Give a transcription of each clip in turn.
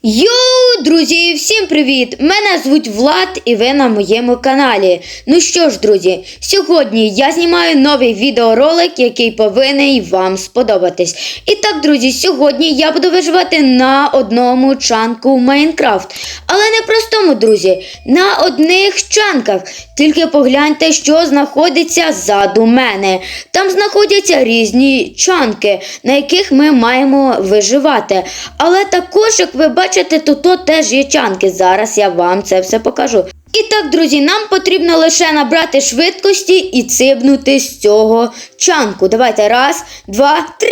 You друзі, всім привіт! Мене звуть Влад і ви на моєму каналі. Ну що ж, друзі, сьогодні я знімаю новий відеоролик, який повинен вам сподобатись. І так, друзі, сьогодні я буду виживати на одному чанку в Майнкрафт. Але не простому, друзі, на одних чанках. Тільки погляньте, що знаходиться ззаду мене. Там знаходяться різні чанки, на яких ми маємо виживати. Але також, як ви бачите, то, то теж. Зараз я вам це все покажу. І так, друзі, нам потрібно лише набрати швидкості і цибнути з цього чанку. Давайте раз, два, три.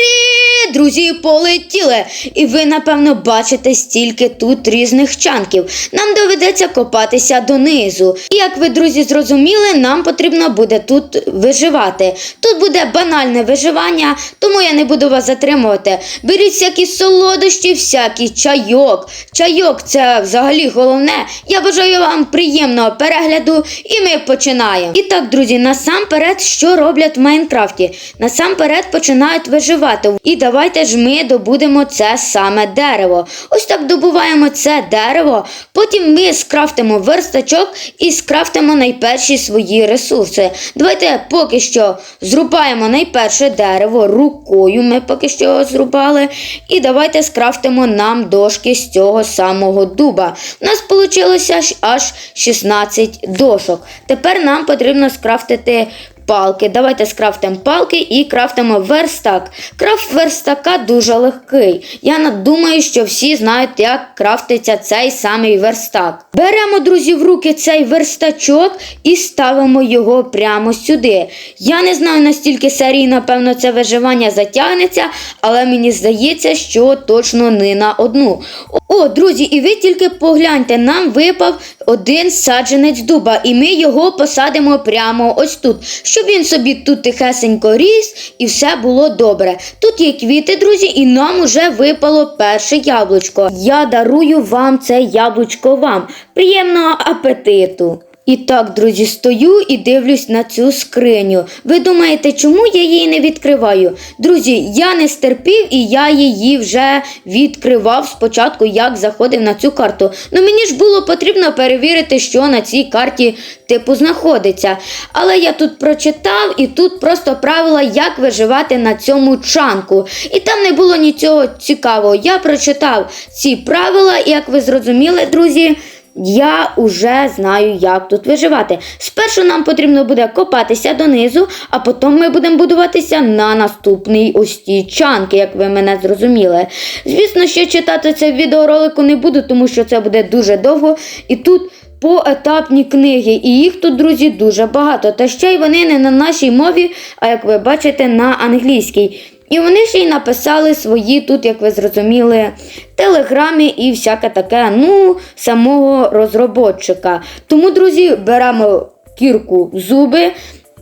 Друзі, полетіли. І ви, напевно, бачите стільки тут різних чанків. Нам доведеться копатися донизу. І як ви, друзі, зрозуміли, нам потрібно буде тут виживати. Тут буде банальне виживання, тому я не буду вас затримувати. Беріть всякі солодощі, всякий чайок. Чайок це взагалі головне. Я бажаю вам приємного перегляду, і ми починаємо. І так, друзі, насамперед, що роблять в Майнкрафті? Насамперед починають виживати. І давайте ж ми добудемо це саме дерево. Ось так добуваємо це дерево. Потім ми скрафтимо верстачок і скрафтимо найперші свої ресурси. Давайте поки що зрубаємо найперше дерево рукою. Ми поки що його зрубали. І давайте скрафтимо нам дошки з цього самого дуба. У нас вийшло аж 16 дошок. Тепер нам потрібно скрафтити. Палки. Давайте скрафтимо палки і крафтимо верстак. Крафт верстака дуже легкий. Я думаю, що всі знають, як крафтиться цей самий верстак. Беремо, друзі, в руки цей верстачок і ставимо його прямо сюди. Я не знаю, настільки серій, напевно, це виживання затягнеться, але мені здається, що точно не на одну. О, друзі, і ви тільки погляньте, нам випав один саджанець дуба, і ми його посадимо прямо ось тут, щоб він собі тут тихесенько ріс і все було добре. Тут є квіти, друзі, і нам уже випало перше яблучко. Я дарую вам це яблучко вам. Приємного апетиту! І так, друзі, стою і дивлюсь на цю скриню. Ви думаєте, чому я її не відкриваю? Друзі, я не стерпів і я її вже відкривав спочатку, як заходив на цю карту. Ну мені ж було потрібно перевірити, що на цій карті типу знаходиться. Але я тут прочитав і тут просто правила, як виживати на цьому чанку. І там не було нічого цікавого. Я прочитав ці правила, і як ви зрозуміли, друзі. Я уже знаю, як тут виживати. Спершу нам потрібно буде копатися донизу, а потім ми будемо будуватися на наступний ось чанки, як ви мене зрозуміли. Звісно, ще читати це в відеоролику не буду, тому що це буде дуже довго. І тут поетапні книги, і їх тут, друзі, дуже багато. Та ще й вони не на нашій мові, а як ви бачите, на англійській. І вони ще й написали свої тут, як ви зрозуміли, телеграми і всяке таке, ну, самого розроботчика. Тому, друзі, беремо кірку в зуби,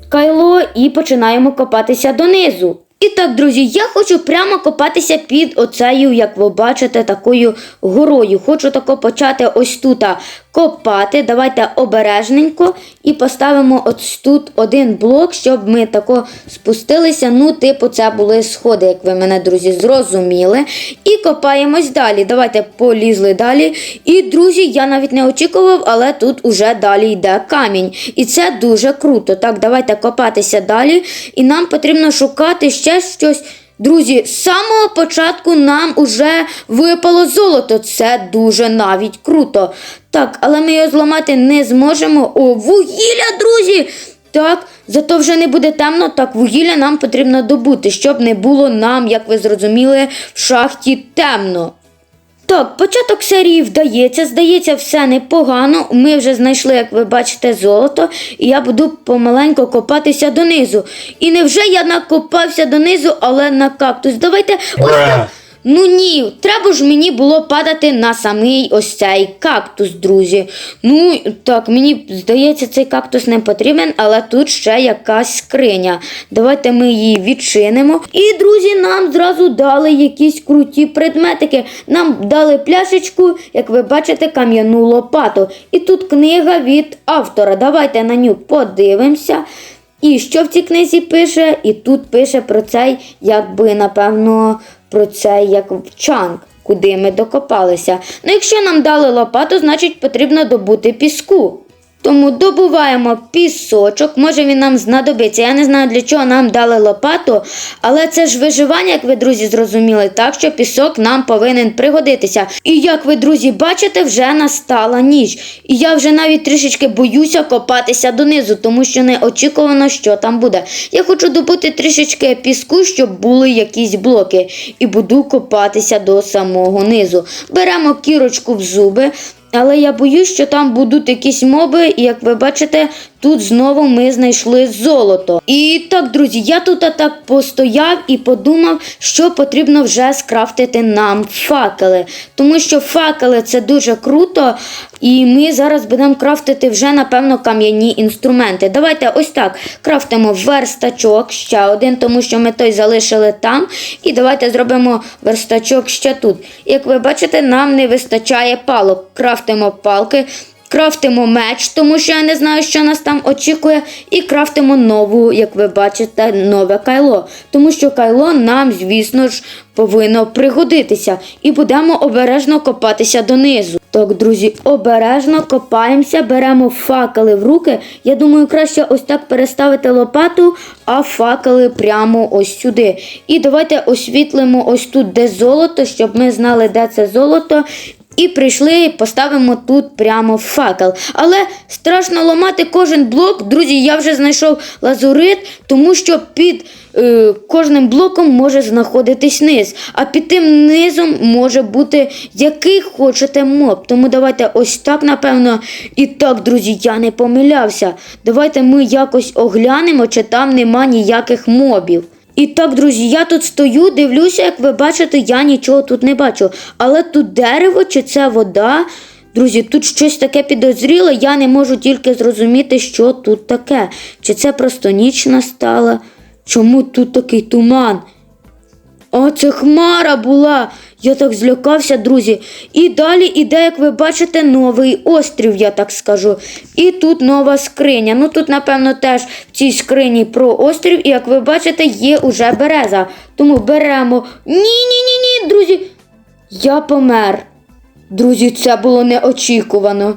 кайло і починаємо копатися донизу. І так, друзі, я хочу прямо копатися під оцею, як ви бачите, такою горою. Хочу тако почати ось тут копати. Давайте обережненько і поставимо ось тут один блок, щоб ми тако спустилися. Ну, типу, це були сходи, як ви мене, друзі, зрозуміли. І копаємось далі. Давайте полізли далі. І, друзі, я навіть не очікував, але тут уже далі йде камінь. І це дуже круто. Так, давайте копатися далі. І нам потрібно шукати ще щось. Друзі, з самого початку нам уже випало золото. Це дуже навіть круто. Так, але ми його зламати не зможемо. О, вугілля, друзі! Так, зато вже не буде темно, так вугілля нам потрібно добути, щоб не було нам, як ви зрозуміли, в шахті темно. Так, початок серії вдається, здається, все непогано. Ми вже знайшли, як ви бачите, золото, і я буду помаленько копатися донизу. І невже я накопався донизу, але на кактус? Давайте ось так. Ну ні, треба ж мені було падати на самий ось цей кактус, друзі. Ну так, мені здається, цей кактус не потрібен, але тут ще якась скриня. Давайте ми її відчинимо. І, друзі, нам зразу дали якісь круті предметики. Нам дали пляшечку, як ви бачите, кам'яну лопату. І тут книга від автора. Давайте на нього подивимося. І що в цій книзі пише? І тут пише про цей, якби, напевно, про це як чанг, куди ми докопалися. Ну, якщо нам дали лопату, значить потрібно добути піску. Тому добуваємо пісочок, може він нам знадобиться. Я не знаю, для чого нам дали лопату, але це ж виживання, як ви, друзі, зрозуміли, так що пісок нам повинен пригодитися. І як ви, друзі, бачите, вже настала ніч. І я вже навіть трішечки боюся копатися донизу, тому що не очікувано, що там буде. Я хочу добути трішечки піску, щоб були якісь блоки, і буду копатися до самого низу. Беремо кірочку в зуби. Але я боюсь, що там будуть якісь моби, і як ви бачите, тут знову ми знайшли золото. І так, друзі, я тут так постояв і подумав, що потрібно вже скрафтити нам факели. Тому що факели це дуже круто, і ми зараз будемо крафтити вже, напевно, кам'яні інструменти. Давайте ось так крафтимо верстачок ще один, тому що ми той залишили там. І давайте зробимо верстачок ще тут. Як ви бачите, нам не вистачає палок. Крафтимо палки. Крафтимо меч, тому що я не знаю, що нас там очікує, і крафтимо нову, як ви бачите, нове кайло. Тому що кайло нам, звісно ж, повинно пригодитися. І будемо обережно копатися донизу. Так, друзі, обережно копаємося, беремо факели в руки. Я думаю, краще ось так переставити лопату, а факели прямо ось сюди. І давайте освітлимо ось тут, де золото, щоб ми знали, де це золото. І прийшли поставимо тут прямо факел. Але страшно ламати кожен блок. Друзі, я вже знайшов лазурит, тому що під е, кожним блоком може знаходитись низ. А під тим низом може бути який хочете моб. Тому давайте ось так, напевно. І так, друзі, я не помилявся. Давайте ми якось оглянемо, чи там нема ніяких мобів. І так, друзі, я тут стою, дивлюся, як ви бачите, я нічого тут не бачу. Але тут дерево чи це вода. Друзі, тут щось таке підозріле, я не можу тільки зрозуміти, що тут таке. Чи це просто ніч настала? Чому тут такий туман? А це хмара була. Я так злякався, друзі. І далі іде, як ви бачите, новий острів, я так скажу. І тут нова скриня. Ну тут, напевно, теж в цій скрині про острів, і як ви бачите, є уже береза. Тому беремо. Ні, ні, ні, ні, друзі. Я помер. Друзі, це було неочікувано.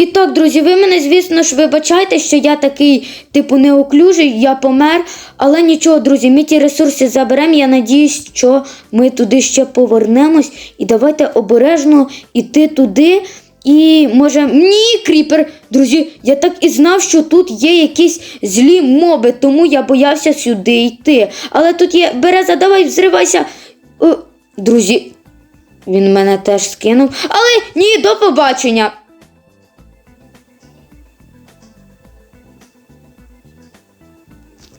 І так, друзі, ви мене, звісно ж, вибачайте, що я такий, типу, неуклюжий, я помер. Але нічого, друзі, ми ті ресурси заберемо. Я надіюсь, що ми туди ще повернемось. І давайте обережно йти туди. І може. Ні, кріпер! Друзі, я так і знав, що тут є якісь злі моби, тому я боявся сюди йти. Але тут є береза, давай взривайся. О, друзі, він мене теж скинув. Але ні, до побачення.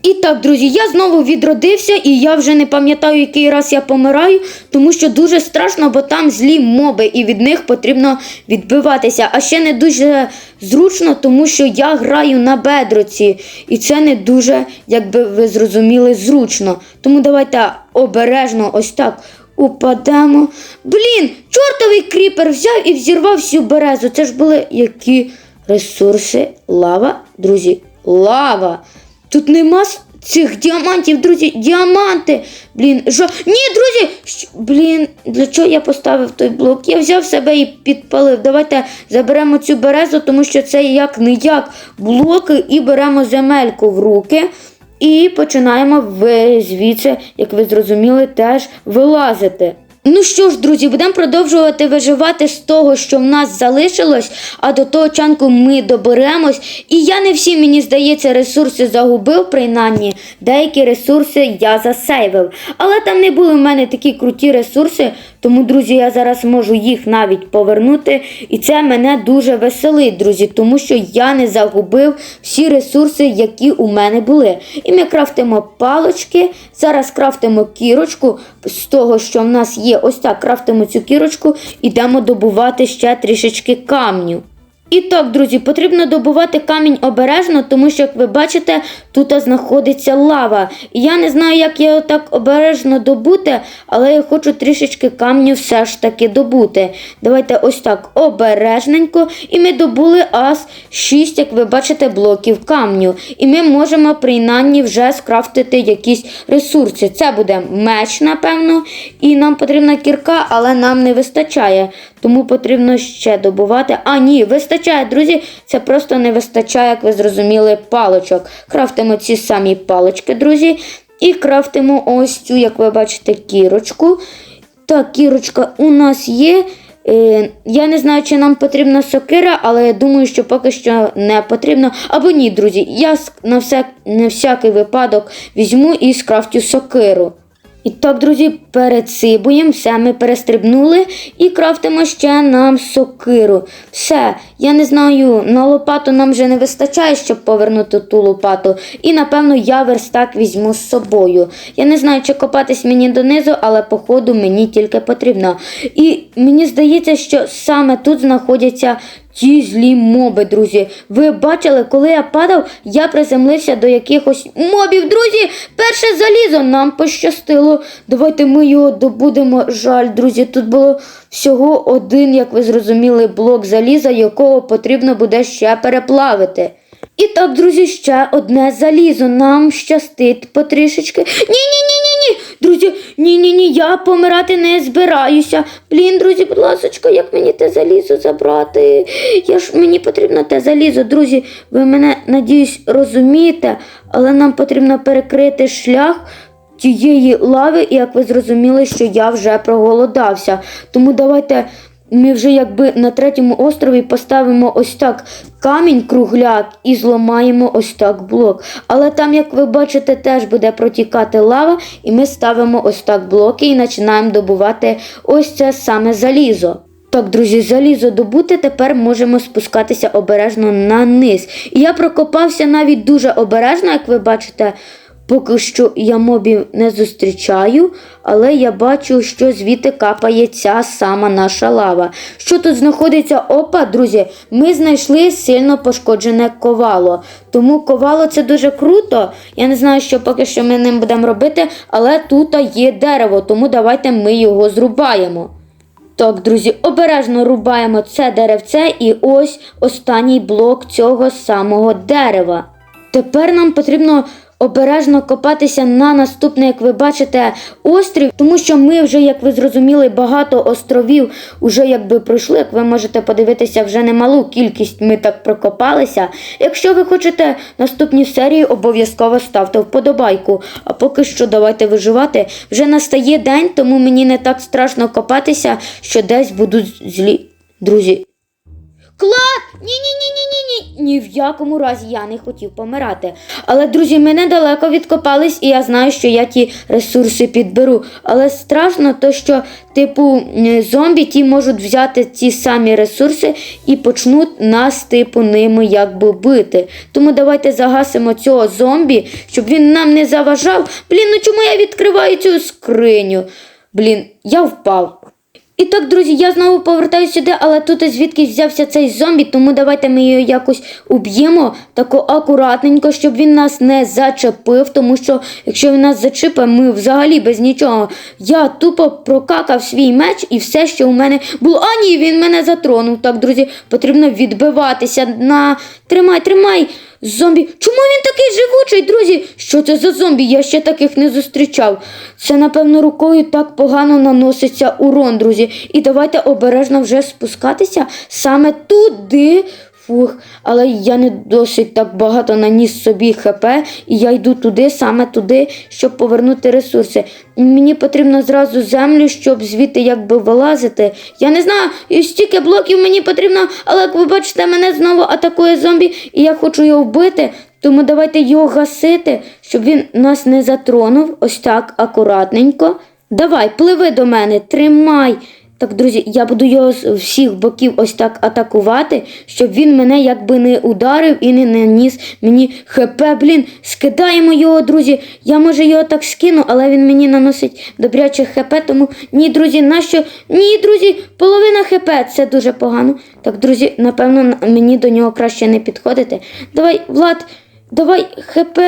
І так, друзі, я знову відродився, і я вже не пам'ятаю, який раз я помираю, тому що дуже страшно, бо там злі моби, і від них потрібно відбиватися. А ще не дуже зручно, тому що я граю на бедроці, і це не дуже, як би ви зрозуміли, зручно. Тому давайте обережно ось так упадемо. Блін, чортовий кріпер взяв і взірвав всю березу. Це ж були які ресурси? Лава, друзі, лава. Тут нема цих діамантів, друзі, діаманти. Блін, що? Ні, друзі! Щ- Блін, для чого я поставив той блок? Я взяв себе і підпалив. Давайте заберемо цю березу, тому що це як не як блоки, і беремо земельку в руки. І починаємо ви звідси, як ви зрозуміли, теж вилазити. Ну що ж, друзі, будемо продовжувати виживати з того, що в нас залишилось, а до того чанку ми доберемось. І я не всі, мені здається, ресурси загубив, принаймні, деякі ресурси я засейвив. Але там не були в мене такі круті ресурси, тому, друзі, я зараз можу їх навіть повернути. І це мене дуже веселить, друзі, тому що я не загубив всі ресурси, які у мене були. І ми крафтимо палочки, зараз крафтимо кірочку з того, що в нас є. Ось так крафтимо цю кірочку, ідемо добувати ще трішечки камню. І так, друзі, потрібно добувати камінь обережно, тому що, як ви бачите, тут знаходиться лава. І я не знаю, як його так обережно добути, але я хочу трішечки камню все ж таки добути. Давайте ось так обережненько. І ми добули аж 6, як ви бачите, блоків камню. І ми можемо принаймні вже скрафтити якісь ресурси. Це буде меч, напевно, і нам потрібна кірка, але нам не вистачає. Тому потрібно ще добувати. А, ні, вистачає, друзі. Це просто не вистачає, як ви зрозуміли, паличок. Крафтимо ці самі палички, друзі. І крафтимо ось цю, як ви бачите, кірочку. Так, кірочка у нас є. Е, я не знаю, чи нам потрібна сокира, але я думаю, що поки що не потрібно. Або ні, друзі, я на всякий випадок візьму і скрафтю сокиру. І так, друзі, пересибуємо, все ми перестрибнули і крафтимо ще нам сокиру. Все, я не знаю, на лопату нам вже не вистачає, щоб повернути ту лопату. І напевно я верстак візьму з собою. Я не знаю, чи копатись мені донизу, але походу мені тільки потрібно. І мені здається, що саме тут знаходяться Ті злі моби, друзі. Ви бачили, коли я падав, я приземлився до якихось мобів. Друзі, перше залізо нам пощастило. Давайте ми його добудемо. Жаль, друзі. Тут було всього один, як ви зрозуміли, блок заліза, якого потрібно буде ще переплавити. І так, друзі, ще одне залізо. Нам щастить потрішечки. Ні-ні-ні-ні-ні. Друзі, ні-ні-ні, я помирати не збираюся. Блін, друзі, будь ласка, як мені те залізо забрати? Я ж мені потрібно те залізо, друзі. Ви мене, надіюсь, розумієте, але нам потрібно перекрити шлях. Тієї лави, як ви зрозуміли, що я вже проголодався. Тому давайте ми вже якби на третьому острові поставимо ось так камінь кругляк і зламаємо ось так блок. Але там, як ви бачите, теж буде протікати лава, і ми ставимо ось так блоки і починаємо добувати ось це саме залізо. Так, друзі, залізо добути, тепер можемо спускатися обережно на низ. І я прокопався навіть дуже обережно, як ви бачите. Поки що я мобів не зустрічаю, але я бачу, що звідти капає ця сама наша лава. Що тут знаходиться? Опа, друзі, ми знайшли сильно пошкоджене ковало. Тому ковало це дуже круто. Я не знаю, що поки що ми ним будемо робити, але тут є дерево, тому давайте ми його зрубаємо. Так, друзі, обережно рубаємо це деревце і ось останній блок цього самого дерева. Тепер нам потрібно обережно копатися на наступний, як ви бачите, острів, тому що ми вже, як ви зрозуміли, багато островів вже якби пройшли. Як ви можете подивитися, вже немалу кількість ми так прокопалися. Якщо ви хочете наступні серії, обов'язково ставте вподобайку. А поки що давайте виживати. Вже настає день, тому мені не так страшно копатися, що десь будуть злі друзі. Клад! Ні-ні-ні-ні-ні. Ні в якому разі я не хотів помирати. Але, друзі, ми недалеко відкопались, і я знаю, що я ті ресурси підберу. Але страшно, то що, типу, зомбі ті можуть взяти ці самі ресурси і почнуть нас, типу, ними якби бити. Тому давайте загасимо цього зомбі, щоб він нам не заважав. Блін, ну чому я відкриваю цю скриню? Блін, я впав. І так, друзі, я знову повертаюся сюди, але тут звідки взявся цей зомбі, тому давайте ми його якось уб'ємо тако акуратненько, щоб він нас не зачепив, тому що якщо він нас зачепить, ми взагалі без нічого. Я тупо прокакав свій меч і все, що у мене було. А ні, він мене затронув. Так, друзі, потрібно відбиватися на. Тримай, тримай. Зомбі. Чому він такий живучий, друзі? Що це за зомбі? Я ще таких не зустрічав. Це, напевно, рукою так погано наноситься урон, друзі. І давайте обережно вже спускатися саме туди. Фух, але я не досить так багато наніс собі ХП, і я йду туди, саме туди, щоб повернути ресурси. Мені потрібно зразу землю, щоб звідти якби вилазити. Я не знаю, стільки блоків мені потрібно, але як ви бачите, мене знову атакує зомбі, і я хочу його вбити. Тому давайте його гасити, щоб він нас не затронув. Ось так, акуратненько. Давай, пливи до мене, тримай. Так, друзі, я буду його з всіх боків ось так атакувати, щоб він мене якби не ударив і не наніс мені хп. Блін, скидаємо його, друзі. Я може його так скину, але він мені наносить добряче хп, тому ні, друзі, нащо? Ні, друзі, половина хп. Це дуже погано. Так, друзі, напевно, мені до нього краще не підходити. Давай, Влад, давай хп.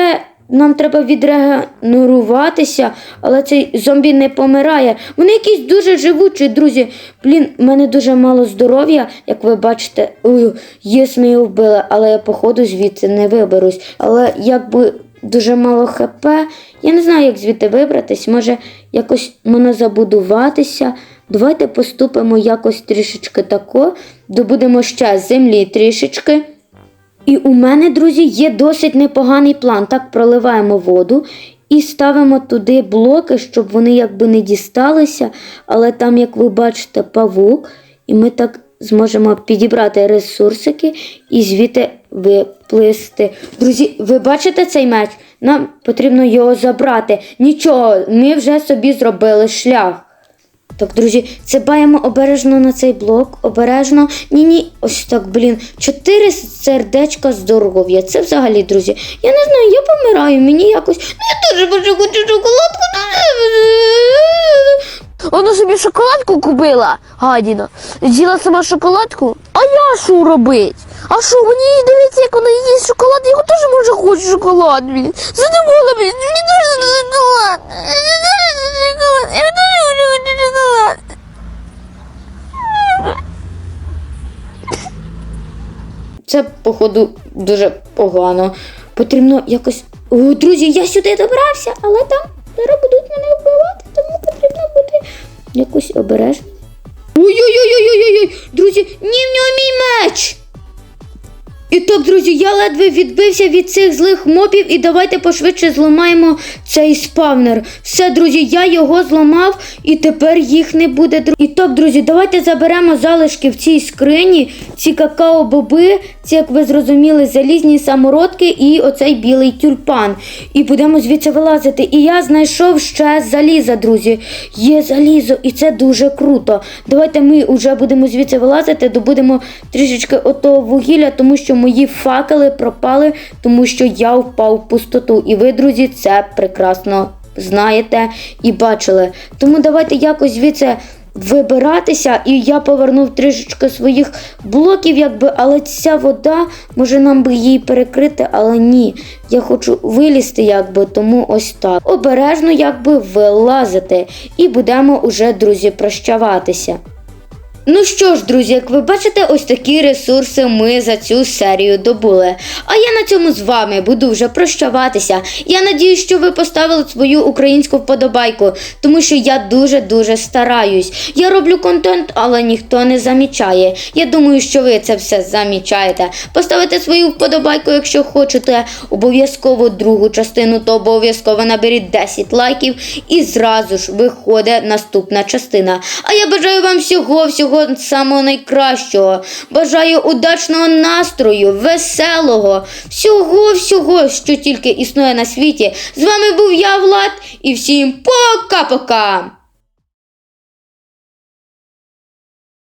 Нам треба відрегенеруватися, але цей зомбі не помирає. Вони якісь дуже живучі, друзі. Блін, в мене дуже мало здоров'я, як ви бачите. Ой, єс, ми його вбили, але я, походу, звідси не виберусь. Але якби дуже мало хп, я не знаю, як звідти вибратись. Може, якось можна забудуватися. Давайте поступимо якось трішечки тако, добудемо ще землі трішечки. І у мене, друзі, є досить непоганий план. Так, проливаємо воду і ставимо туди блоки, щоб вони якби не дісталися. Але там, як ви бачите, павук, і ми так зможемо підібрати ресурсики і звідти виплисти. Друзі, ви бачите цей меч? Нам потрібно його забрати. Нічого, ми вже собі зробили шлях. Так, друзі, це баємо обережно на цей блок, обережно. Ні-ні, ось так, блін. Чотири сердечка здоров'я. Це взагалі, друзі. Я не знаю, я помираю, мені якось. Ну, я дуже дуже хочу шоколадку. Вона собі шоколадку купила, гадіна. З'їла сама шоколадку. А я що робить? А що, мені дивіться, як вона їсть шоколад, я теж може хочу шоколад, блін. Задумала, блін, мені дуже шоколад. Це, походу, дуже погано. Потрібно якось. О, друзі, я сюди добрався, але там зараз будуть мене вбивати, тому потрібно бути якось обережно. Ой-ой-ой-ой-ой-ой! Друзі, ні, в нього мій меч! І так, друзі, я ледве відбився від цих злих мобів, і давайте пошвидше зламаємо цей спавнер. Все, друзі, я його зламав, і тепер їх не буде. І так, друзі, давайте заберемо залишки в цій скрині, ці какао-боби, ці, як ви зрозуміли, залізні самородки і оцей білий тюльпан. І будемо звідси вилазити. І я знайшов ще заліза, друзі. Є залізо, і це дуже круто. Давайте ми вже будемо звідси вилазити, добудемо трішечки отого вугілля, тому що мої факели пропали, тому що я впав в пустоту. І ви, друзі, це прекрасно знаєте і бачили. Тому давайте якось звідси вибиратися, і я повернув трішечки своїх блоків, якби, але ця вода, може нам би її перекрити, але ні. Я хочу вилізти, якби, тому ось так. Обережно, якби вилазити. І будемо уже, друзі, прощаватися. Ну що ж, друзі, як ви бачите, ось такі ресурси ми за цю серію добули. А я на цьому з вами буду вже прощаватися. Я надію, що ви поставили свою українську вподобайку, тому що я дуже-дуже стараюсь. Я роблю контент, але ніхто не замічає. Я думаю, що ви це все замічаєте. Поставите свою вподобайку, якщо хочете. Обов'язково другу частину, то обов'язково наберіть 10 лайків і зразу ж виходить наступна частина. А я бажаю вам всього, всього самого найкращого. Бажаю удачного настрою, веселого, всього, всього, що тільки існує на світі. З вами був я, Влад, і всім пока-пока!